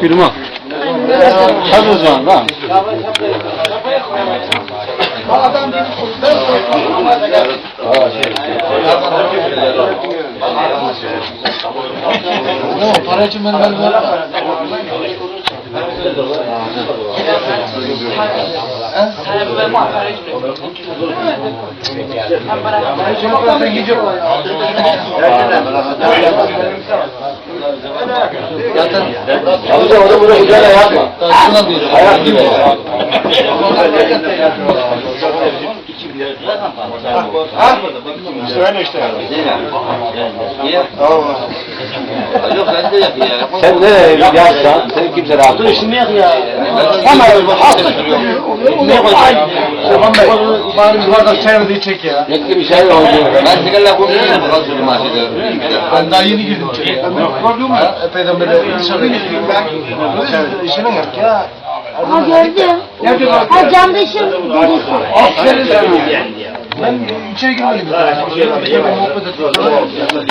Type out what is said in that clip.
Gülüm al. Hadi o zaman tamam. Para için ben ben Amca onu bunu güzel yapma. Ayak gibi. Söyle işte. Yok ben de yapayım ya. Sen nereye yapsan seni kimse rahatsız etmez. İşimi yak ya. Ama hasta ne Bey, bari bir bardak çayımızı içecek ya. Nekli bir şey oldu. Ben sigarla konuşuyorum. Bakalım şöyle mahşede. Ben daha yeni girdim içeriye. Ha, Epeyden beri dışarıda geçiyorum. Ben işine bak ya. Ha gördüm. Ha camda işin delisi. Aferin sana. Ben içeri girmedim. Muhabbet ediyorum.